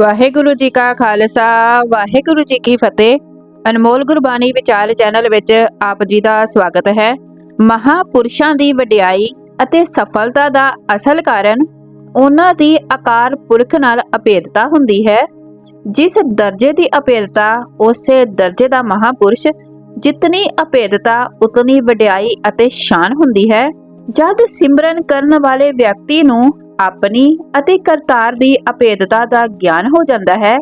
ਵਾਹਿਗੁਰੂ ਜੀ ਕਾ ਖਾਲਸਾ, ਵਾਹਿਗੁਰੂ ਜੀ ਕੀ ਫਤਿਹ। ਅਨਮੋਲ ਗੁਰਬਾਣੀ ਵਿਚਾਰ ਚੈਨਲ ਵਿੱਚ ਆਪ ਜੀ ਦਾ ਸਵਾਗਤ ਹੈ। ਮਹਾਪੁਰਸ਼ਾਂ ਦੀ ਵਡਿਆਈ ਅਤੇ ਸਫਲਤਾ ਦਾ ਅਸਲ ਕਾਰਨ ਉਹਨਾਂ ਦੀ ਆਕਾਰ ਪੁਰਖ ਨਾਲ ਅਭੇਦਤਾ ਹੁੰਦੀ ਹੈ। ਜਿਸ ਦਰਜੇ ਦੀ ਅਭੇਦਤਾ, ਉਸੇ ਦਰਜੇ ਦਾ ਮਹਾਪੁਰਸ਼, ਜਿਤਨੀ ਅਭੇਦਤਾ, ਉਤਨੀ ਵਡਿਆਈ ਅਤੇ ਸ਼ਾਨ ਹੁੰਦੀ ਹੈ। ਜਦ ਸਿਮਰਨ ਕਰਨ ਵਾਲੇ ਵਿਅਕਤੀ ਨੂੰ ਆਪਣੀ ਅਤੇ ਕਰਤਾਰ ਦੀ ਅਭੇਦਤਾ ਦਾ ਗਿਆਨ ਹੋ ਜਾਂਦਾ ਹੈ,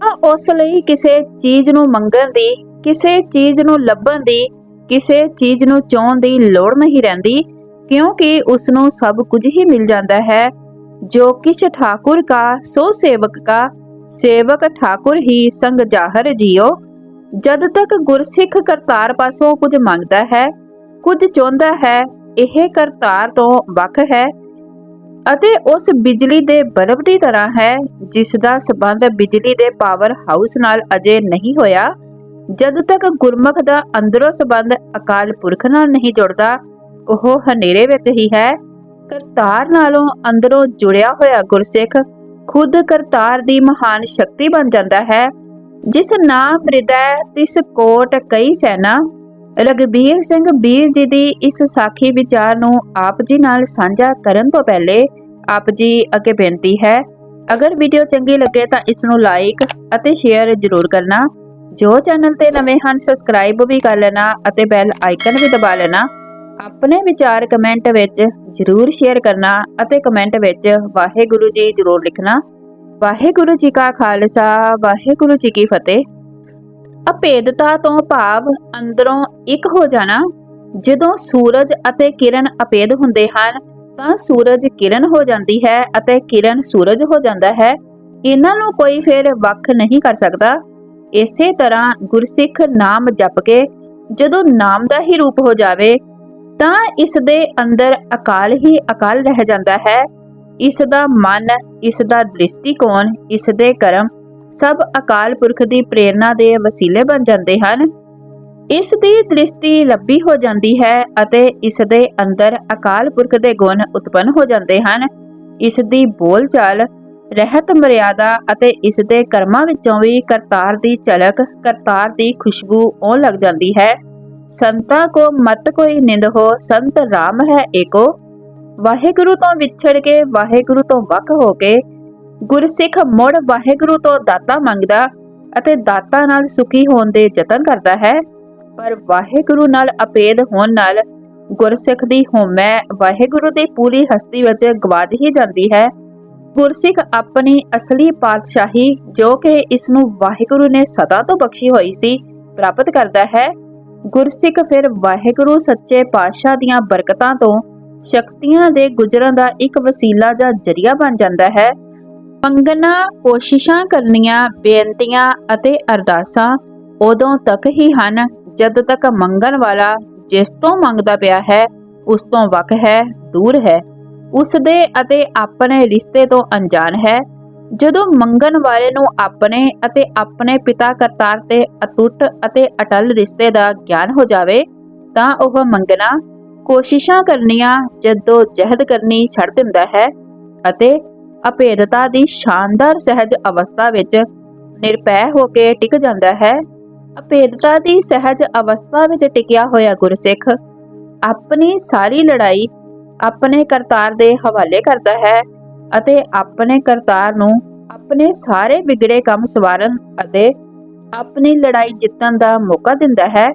ਤਾਂ ਉਸ ਲਈ ਕਿਸੇ ਚੀਜ਼ ਨੂੰ ਮੰਗਣ ਦੀ, ਕਿਸੇ ਚੀਜ਼ ਨੂੰ ਲੱਭਣ ਦੀ, ਕਿਸੇ ਚੀਜ਼ ਨੂੰ ਚਾਹਣ ਦੀ ਲੋੜ ਨਹੀਂ ਰਹਿੰਦੀ, ਕਿਉਂਕਿ ਉਸ ਨੂੰ ਸਭ ਕੁਝ ਹੀ ਮਿਲ ਜਾਂਦਾ ਹੈ। ਜੋ ਕਿਛ ਠਾਕੁਰ ਕਾ, ਸੋ ਸੇਵਕ ਕਾ, ਸੇਵਕ ਠਾਕੁਰ ਹੀ ਸੰਗ ਜਾਹਰ ਜਿਓ। ਜਦ ਤੱਕ ਗੁਰਸਿੱਖ ਕਰਤਾਰ ਪਾਸੋਂ ਕੁਝ ਮੰਗਦਾ ਹੈ, ਕੁਝ ਚਾਹੁੰਦਾ ਹੈ, ਇਹ ਕਰਤਾਰ ਤੋਂ ਵੱਖ ਹੈ। ਅਤੇ ਉਸ ਬਿਜਲੀ ਦੇ ਬਲਬ ਦੀ ਤਰ੍ਹਾਂ ਹੈ ਜਿਸ ਦਾ ਸਬੰਧ ਬਿਜਲੀ ਦੇ ਪਾਵਰ ਹਾਊਸ ਨਾਲ ਅਜੇ ਨਹੀਂ ਹੋਇਆ। ਜਦ ਤੱਕ ਗੁਰਮੁਖ ਦਾ ਅੰਦਰੋਂ ਸਬੰਧ ਅਕਾਲ ਪੁਰਖ ਨਾਲ ਨਹੀਂ ਜੁੜਦਾ, ਉਹ ਹਨੇਰੇ ਵਿੱਚ ਹੀ ਹੈ। ਕਰਤਾਰ ਨਾਲੋਂ ਅੰਦਰੋਂ ਜੁੜਿਆ ਹੋਇਆ ਗੁਰਸਿੱਖ ਖੁਦ ਕਰਤਾਰ ਦੀ ਮਹਾਨ ਸ਼ਕਤੀ ਬਣ ਜਾਂਦਾ ਹੈ, ਜਿਸ ਨਾਮ ਹਿਰਦੈ ਤਿਸ ਕੋਟ ਕਈ ਸੈਨਾ। ਰਗਬੀਰ ਸਿੰਘ ਵੀਰ ਜੀ ਦੀ ਇਸ ਸਾਖੀ ਵਿਚਾਰ ਨੂੰ ਆਪ ਜੀ ਨਾਲ ਸਾਂਝਾ ਕਰਨ ਤੋਂ ਪਹਿਲੇ ਆਪ ਜੀ ਅੱਗੇ ਬੇਨਤੀ ਹੈ, ਅਗਰ ਵੀਡੀਓ ਚੰਗੀ ਲੱਗੇ ਤਾਂ ਇਸ ਨੂੰ ਲਾਈਕ ਅਤੇ ਸ਼ੇਅਰ ਜ਼ਰੂਰ ਕਰਨਾ। ਜੋ ਚੈਨਲ ਤੇ ਨਵੇਂ ਹਨ ਸਬਸਕ੍ਰਾਈਬ ਵੀ ਕਰ ਲੈਣਾ ਅਤੇ ਬੈਲ ਆਈਕਨ ਵੀ ਦਬਾ ਲੈਣਾ। ਆਪਣੇ ਵਿਚਾਰ ਕਮੈਂਟ ਵਿੱਚ ਜ਼ਰੂਰ ਸ਼ੇਅਰ ਕਰਨਾ ਅਤੇ ਕਮੈਂਟ ਵਿੱਚ ਵਾਹਿਗੁਰੂ ਜੀ ਜ਼ਰੂਰ ਲਿਖਣਾ। ਵਾਹਿਗੁਰੂ ਜੀ ਕਾ ਖਾਲਸਾ, ਵਾਹਿਗੁਰੂ ਜੀ ਕੀ ਫਤਿਹ। ਅਭੇਦਤਾ ਤੋਂ ਭਾਵ ਅੰਦਰੋਂ ਇੱਕ ਹੋ ਜਾਣਾ। ਜਦੋਂ ਸੂਰਜ ਅਤੇ ਕਿਰਨ ਅਪੇਦ ਹੁੰਦੇ ਹਨ, ਤਾਂ ਸੂਰਜ ਕਿਰਨ ਹੋ ਜਾਂਦੀ ਹੈ ਅਤੇ ਕਿਰਨ ਸੂਰਜ ਹੋ ਜਾਂਦਾ ਹੈ। ਇਹਨਾਂ ਨੂੰ ਕੋਈ ਫਿਰ ਵੱਖ ਨਹੀਂ ਕਰ ਸਕਦਾ। ਇਸੇ ਤਰ੍ਹਾਂ ਗੁਰਸਿੱਖ ਨਾਮ ਜਪ ਕੇ ਜਦੋਂ ਨਾਮ ਦਾ ਹੀ ਰੂਪ ਹੋ ਜਾਵੇ, ਤਾਂ ਇਸ ਦੇ ਅੰਦਰ ਅਕਾਲ ਹੀ ਅਕਾਲ ਰਹਿ ਜਾਂਦਾ ਹੈ। ਇਸ ਦਾ ਮਨ, ਇਸ ਦਾ ਦ੍ਰਿਸ਼ਟੀਕੋਣ, ਇਸ ਦੇ ਕਰਮ ਸਭ ਅਕਾਲ ਪੁਰਖ ਦੀ ਪ੍ਰੇਰਣਾ ਦੇ ਵਸੀਲੇ ਬਣ ਜਾਂਦੇ ਹਨ। ਇਸ ਦੀ ਦ੍ਰਿਸ਼ਟੀ ਲੱਭੀ ਹੋ ਜਾਂਦੀ ਹੈ ਅਤੇ ਇਸ ਦੇ ਅੰਦਰ ਅਕਾਲ ਪੁਰਖ ਦੇ ਗੁਣ ਉਤਪੰਨ ਹੋ ਜਾਂਦੇ ਹਨ। ਇਸ ਦੀ ਬੋਲਚਾਲ, ਰਹਿਤ ਮਰਿਆਦਾ ਅਤੇ ਇਸ ਦੇ ਕਰਮਾਂ ਵਿੱਚੋਂ ਵੀ ਕਰਤਾਰ ਦੀ ਝਲਕ, ਕਰਤਾਰ ਦੀ ਖੁਸ਼ਬੂ ਆਉਣ ਲੱਗ ਜਾਂਦੀ ਹੈ। ਸੰਤਾਂ ਕੋ ਮਤ ਕੋਈ ਨਿੰਦ ਹੋ, ਸੰਤ ਰਾਮ ਹੈ ਏਕੋ। ਵਾਹਿਗੁਰੂ ਤੋਂ ਵਿਛੜ ਕੇ ਵਾਹਿਗੁਰੂ ਤੋਂ ਵੱਖ ਹੋ ਕੇ ਗੁਰਸਿੱਖ ਮੁੜ ਵਾਹਿਗੁਰੂ ਤੋਂ ਦਾਤਾ ਮੰਗਦਾ ਅਤੇ ਦਾਤਾ ਨਾਲ ਸੁਖੀ ਹੋਣ ਦੇ ਯਤਨ ਕਰਦਾ ਹੈ, ਪਰ ਵਾਹਿਗੁਰੂ ਨਾਲ ਅਪੇਦ ਹੋਣ ਨਾਲ ਗੁਰਸਿੱਖ ਦੀ ਹੋਮੈ ਵਾਹਿਗੁਰੂ ਦੀ ਪੂਰੀ ਹਸਤੀ ਵਿੱਚ ਗਵਾਜ ਹੀ ਜਾਂਦੀ ਹੈ। ਗੁਰਸਿੱਖ ਆਪਣੀ ਅਸਲੀ ਪਾਤਸ਼ਾਹੀ ਜੋ ਕਿ ਇਸ ਨੂੰ ਵਾਹਿਗੁਰੂ ਨੇ ਸਦਾ ਤੋਂ ਬਖਸ਼ੀ ਹੋਈ ਸੀ, ਪ੍ਰਾਪਤ ਕਰਦਾ ਹੈ। ਗੁਰਸਿੱਖ ਫਿਰ ਵਾਹਿਗੁਰੂ ਸੱਚੇ ਪਾਤਸ਼ਾਹ ਦੀਆਂ ਬਰਕਤਾਂ ਤੋਂ ਸ਼ਕਤੀਆਂ ਦੇ ਗੁਜਰਨ ਦਾ ਇੱਕ ਵਸੀਲਾ ਜਾਂ ਜਰੀਆ ਬਣ ਜਾਂਦਾ ਹੈ। ਮੰਗਣਾ ਕੋਸ਼ਿਸ਼ਾਂ ਕਰਨੀਆਂ ਬੇਨਤੀਆਂ ਅਤੇ ਅਰਦਾਸਾਂ ਉਦੋਂ ਤੱਕ ਹੀ ਹਨ, ਜਦ ਤੱਕ ਮੰਗਣ ਵਾਲਾ ਜਿਸ ਤੋਂ ਮੰਗਦਾ ਪਿਆ ਹੈ, ਉਸ ਤੋਂ ਵੱਖ ਹੈ, ਦੂਰ ਹੈ। ਉਸ ਦੇ ਅਤੇ ਆਪਣੇ ਰਿਸ਼ਤੇ ਤੋਂ ਅਣਜਾਣ ਹੈ। ਜਦੋਂ ਮੰਗਣ ਵਾਲੇ ਨੂੰ ਆਪਣੇ ਅਤੇ ਆਪਣੇ ਪਿਤਾ ਕਰਤਾਰ ਤੇ ਅਟੁੱਟ ਅਤੇ ਅਟਲ ਰਿਸ਼ਤੇ ਦਾ ਗਿਆਨ ਹੋ ਜਾਵੇ, ਤਾਂ ਉਹ ਮੰਗਣਾ ਕੋਸ਼ਿਸ਼ਾਂ ਕਰਨੀਆਂ, ਜਦੋਂ ਜਹਿਦ ਕਰਨੀ ਛੱਡ ਦਿੰਦਾ ਹੈ ਅਤੇ ਅਭੇਦਤਾ ਦੀ ਸ਼ਾਨਦਾਰ ਸਹਿਜ ਅਵਸਥਾ ਵਿੱਚ ਨਿਰਪੈ ਹੋ ਕੇ ਟਿਕ ਜਾਂਦਾ ਹੈ। ਅਭੇਦਤਾ ਦੀ ਸਹਿਜ ਅਵਸਥਾ ਵਿੱਚ ਟਿਕਿਆ ਹੋਇਆ ਗੁਰਸਿੱਖ ਆਪਣੀ ਸਾਰੀ ਲੜਾਈ ਆਪਣੇ ਕਰਤਾਰ ਦੇ ਹਵਾਲੇ ਕਰਦਾ ਹੈ ਅਤੇ ਆਪਣੇ ਕਰਤਾਰ ਨੂੰ ਆਪਣੇ ਸਾਰੇ ਵਿਗੜੇ ਕੰਮ ਸਵਾਰਨ ਅਤੇ ਆਪਣੀ ਲੜਾਈ ਜਿੱਤਣ ਦਾ ਮੌਕਾ ਦਿੰਦਾ ਹੈ।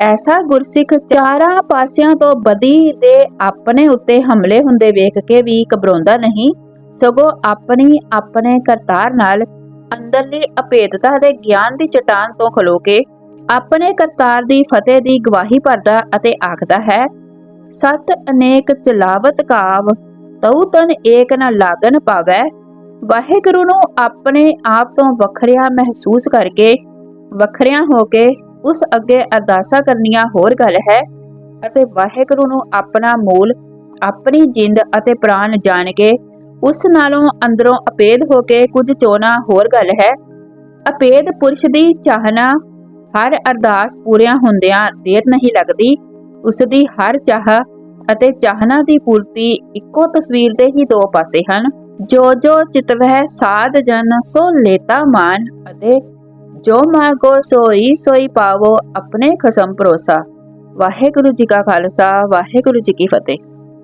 ਐਸਾ ਗੁਰਸਿੱਖ ਚਾਰਾਂ ਪਾਸਿਆਂ ਤੋਂ ਬਦੀ ਦੇ ਆਪਣੇ ਉੱਤੇ ਹਮਲੇ ਹੁੰਦੇ ਵੇਖ ਕੇ ਵੀ ਘਬਰਾਉਂਦਾ ਨਹੀਂ। ਸਗੋਂ ਆਪਣੀ ਆਪਣੇ ਕਰਤਾਰ ਨਾਲ ਅੰਦਰਲੀ ਅਭੇਦਤਾ ਦੇ ਗਿਆਨ ਦੀ ਚਟਾਨ ਤੋਂ ਖਲੋ ਕੇ ਆਪਣੇ ਕਰਤਾਰ ਦੀ ਫਤਿਹ ਦੀ ਗਵਾਹੀ ਭਰਦਾ ਅਤੇ ਆਖਦਾ ਹੈ, ਸਤ ਅਨੇਕ ਚਲਾਵਤ ਕਾਵ, ਤਉ ਤਨ ਏਕ ਨ ਲਾਗਨ ਪਾਵੈ। ਵਾਹਿਗੁਰੂ ਨੂੰ ਆਪਣੇ ਆਪ ਤੋਂ ਵੱਖਰਿਆ ਮਹਿਸੂਸ ਕਰਕੇ, ਵੱਖਰਿਆਂ ਹੋ ਕੇ ਉਸ ਅੱਗੇ ਅਰਦਾਸਾਂ ਕਰਨੀਆਂ ਹੋਰ ਗੱਲ ਹੈ ਅਤੇ ਵਾਹਿਗੁਰੂ ਨੂੰ ਆਪਣਾ ਮੂਲ, ਆਪਣੀ ਜਿੰਦ ਅਤੇ ਪ੍ਰਾਣ ਜਾਣ ਕੇ ਉਸ ਨਾਲੋਂ ਅੰਦਰੋਂ ਅਪੇਦ ਹੋ ਕੇ ਕੁਝ ਚੋਣਾ ਹੋਰ ਗੱਲ ਹੈ। ਅਪੇਦ ਪੁਰਸ਼ ਦੀ ਚਾਹਨਾ ਹਰ ਅਰਦਾਸ ਪੂਰੀਆਂ ਹੁੰਦਿਆਂ ਦੇਰ ਨਹੀਂ ਲੱਗਦੀ। ਉਸ ਦੀ ਹਰ ਚਾਹ ਅਤੇ ਚਾਹਨਾ ਦੀ ਪੂਰਤੀ ਇੱਕੋ ਤਸਵੀਰ ਦੇ ਹੀ ਦੋ ਪਾਸੇ ਹਨ। ਜੋ ਜੋ ਚਿਤਵਹਿ ਸਾਧ ਜਨ, ਸੋ ਲੇਤਾ ਮਾਨ ਅਤੇ ਜੋ ਮਾਗੋ ਸੋਈ ਸੋਈ ਪਾਵੋ ਆਪਣੇ ਖਸਮ ਭਰੋਸਾ। ਵਾਹਿਗੁਰੂ ਜੀ ਕਾ ਖਾਲਸਾ, ਵਾਹਿਗੁਰੂ ਜੀ ਕੀ ਫਤਿਹ।